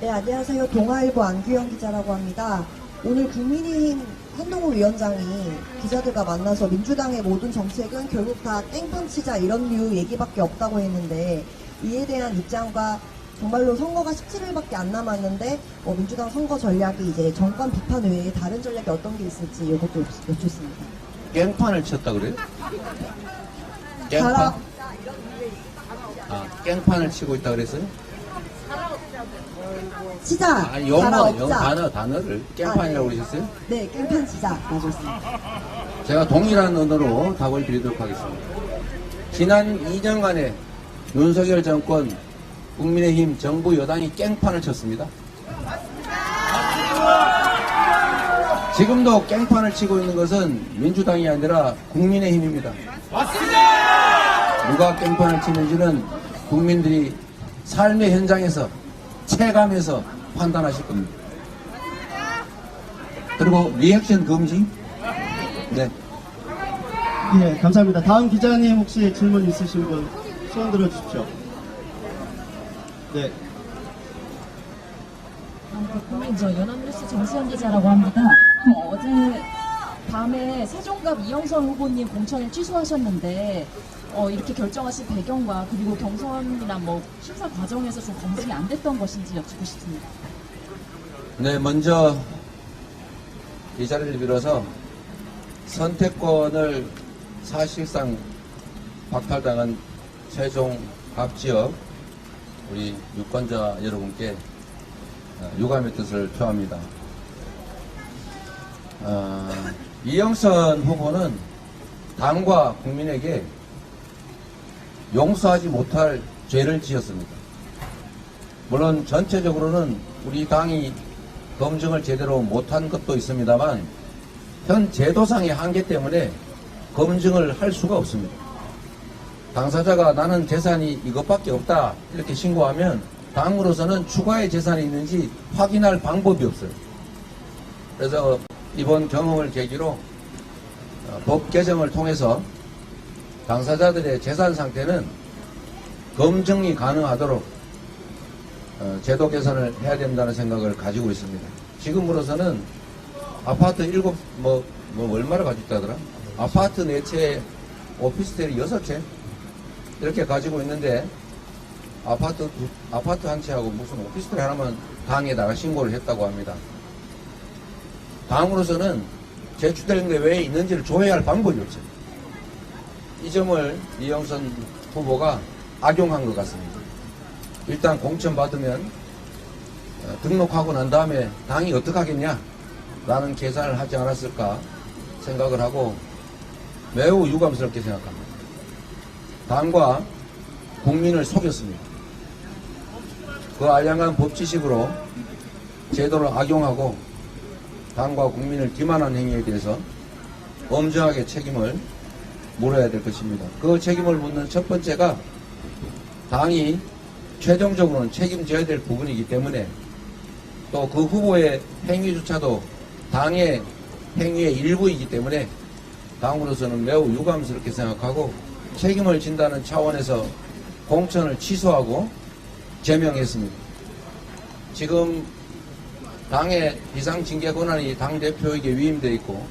네, 안녕하세요. 동아일보 안규영 기자라고 합니다. 오늘 국민의힘 한동훈 위원장이 기자들과 만나서 민주당의 모든 정책은 결국 다 땡판 치자 이런 류 얘기밖에 없다고 했는데 이에 대한 입장과 정말로 선거가 17일밖에 안 남았는데 어, 민주당 선거 전략이 이제 정권 비판 외에 다른 전략이 어떤 게 있을지 이것도 여쭙습니다. 깽판을 쳤다 그래요? 깽판? 아, 깽판을 치고 있다 그랬어요? 치자, 아, 영어, 없자. 단어, 단어를 깽판이라고 그러셨어요? 네, 깽판 치자 맞았습니다. 제가 동일한 언어로 답을 드리도록 하겠습니다. 지난 2년간의 윤석열 정권, 국민의힘 정부 여당이 깽판을 쳤습니다. 지금도 깽판을 치고 있는 것은 민주당이 아니라 국민의힘입니다. 누가 깽판을 치는지는 국민들이 삶의 현장에서 체감해서 판단하실 겁니다. 그리고 리액션 금지? 네. 예, 감사합니다. 다음 기자님 혹시 질문 있으신 분 손 들어 주십시오. 네. 국민 저 연합뉴스 정수현 기자라고 합니다. 어, 어 제 밤에 세종갑 이영선 후보님 공천을 취소하셨는데 어, 이렇게 결정하신 배경과 그리고 경선이나 뭐 심사 과정에서 좀 검증이 안 됐던 것인지 여쭙고 싶습니다. 네, 먼저 이 자리를 빌어서 선택권을 사실상 박탈당한 세종 앞지역 우리 유권자 여러분께 어, 유감의 뜻을 표합니다. 어, 이영선 후보는 당과 국민에게 용서하지 못할 죄를 지었습니다. 물론 전체적으로는 우리 당이 검증을 제대로 못한 것도 있습니다만 현 제도상의 한계 때문에 검증을 할 수가 없습니다. 당사자가 나는 재산이 이것밖에 없다 이렇게 신고하면 당으로서는 추가의 재산이 있는지 확인할 방법이 없어요. 그래서 이번 경험을 계기로 어, 법 개정을 통해서 당사자들의 재산 상태는 검증이 가능하도록 어, 제도 개선을 해야 된다는 생각을 가지고 있습니다. 지금으로서는 아파트 일곱 뭐, 뭐 얼마를 가지고 있다더라? 아파트 네 채, 오피스텔이 여섯 채 이렇게 가지고 있는데 아파트 두- 아파트 한 채하고 무슨 오피스텔 하나만 당에다가 신고를 했다고 합니다. 당으로서는 제출된 게 왜 있는지를 조회할 방법이 없어요. 이 점을 이영선 후보가 악용한 것 같습니다. 일단 공천 받으면 어, 등록하고 난 다음에 당이 어떡하겠냐 라는 계산을 하지 않았을까 생각을 하고 매우 유감스럽게 생각합니다. 당과 국민을 속였습니다. 그 알량한 법 지식으로 제도를 악용하고 당과 국민을 기만한 행위에 대해서 엄정하게 책임을 물어야 될 것입니다. 그 책임을 묻는 첫 번째가 당이 최종적으로는 책임져야 될 부분이기 때문에 또 그 후보의 행위조차도 당의 행위의 일부이기 때문에 당으로서는 매우 유감스럽게 생각하고 책임을 진다는 차원에서 공천을 취소하고 제명했습니다. 지금 당의 비상징계 권한이 당대표에게 위임되어 있고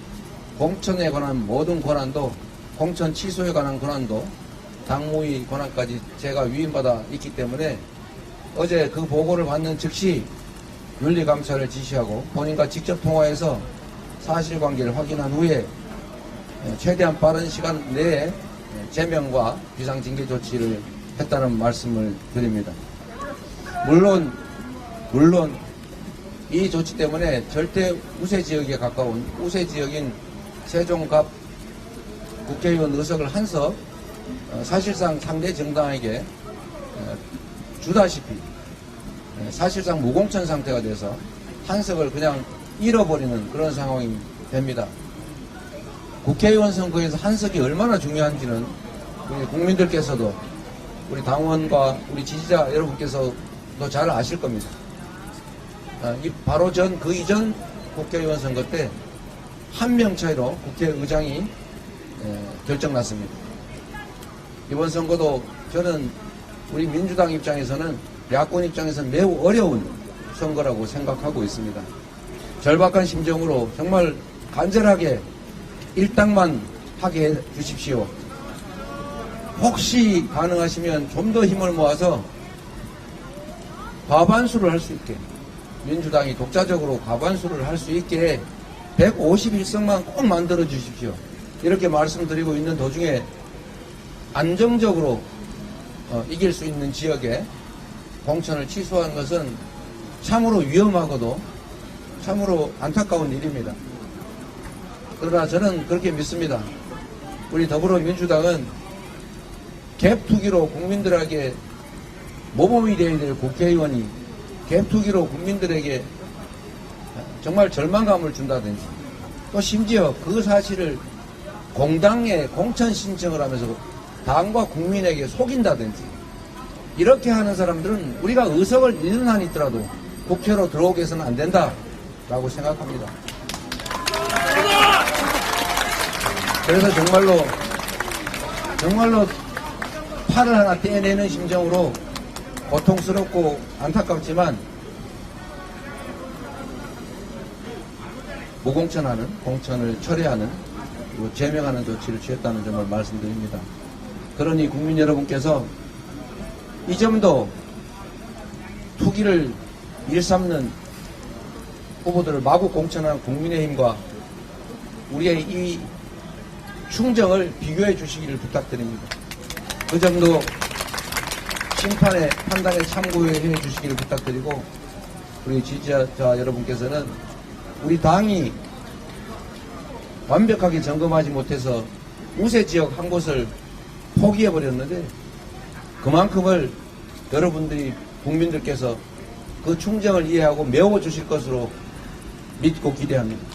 공천에 관한 모든 권한도 공천 취소에 관한 권한도 당무위 권한까지 제가 위임받아 있기 때문에 어제 그 보고를 받는 즉시 윤리감찰을 지시하고 본인과 직접 통화해서 사실관계를 확인한 후에 최대한 빠른 시간 내에 제명과 비상징계 조치를 했다는 말씀을 드립니다. 물론 물론 이 조치 때문에 절대 우세 지역에 가까운 우세 지역인 세종갑 국회의원 의석을 한석 어, 사실상 상대 정당에게 어, 주다시피 어, 사실상 무공천 상태가 돼서 한석을 그냥 잃어버리는 그런 상황이 됩니다. 국회의원 선거에서 한석이 얼마나 중요한지는 우리 국민들께서도 우리 당원과 우리 지지자 여러분께서도 잘 아실 겁니다. 아, 이 바로 전 그 이전 국회의원 선거 때 한 명 차이로 국회의장이 에, 결정났습니다. 이번 선거도 저는 우리 민주당 입장에서는 야권 입장에서는 매우 어려운 선거라고 생각하고 있습니다. 절박한 심정으로 정말 간절하게 일당만 하게 해 주십시오. 혹시 가능하시면 좀 더 힘을 모아서 과반수를 할 수 있게 민주당이 독자적으로 과반수를 할 수 있게 151석만 꼭 만들어 주십시오. 이렇게 말씀드리고 있는 도중에 안정적으로 어, 이길 수 있는 지역에 공천을 취소하는 것은 참으로 위험하고도 참으로 안타까운 일입니다. 그러나 저는 그렇게 믿습니다. 우리 더불어민주당은 갭 투기로 국민들에게 모범이 되어야 될 국회의원이 갭투기로 국민들에게 정말 절망감을 준다든지 또 심지어 그 사실을 공당에 공천 신청을 하면서 당과 국민에게 속인다든지 이렇게 하는 사람들은 우리가 의석을 잃는 한이 있더라도 국회로 들어오게 해서는 안 된다라고 생각합니다. 그래서 정말로 정말로 팔을 하나 떼내는 심정으로 고통스럽고 안타깝지만 무공천하는 공천을 철회하는 그리고 제명하는 조치를 취했다는 점을 말씀드립니다. 그러니 국민 여러분께서 이 점도 투기를 일삼는 후보들을 마구 공천한 국민의힘과 우리의 이 충정을 비교해 주시기를 부탁드립니다. 그 점도 심판의 판단에 참고해 주시기를 부탁드리고 우리 지지자 여러분께서는 우리 당이 완벽하게 점검하지 못해서 우세 지역 한 곳을 포기해 버렸는데 그만큼을 여러분들이 국민들께서 그 충정을 이해하고 메워 주실 것으로 믿고 기대합니다.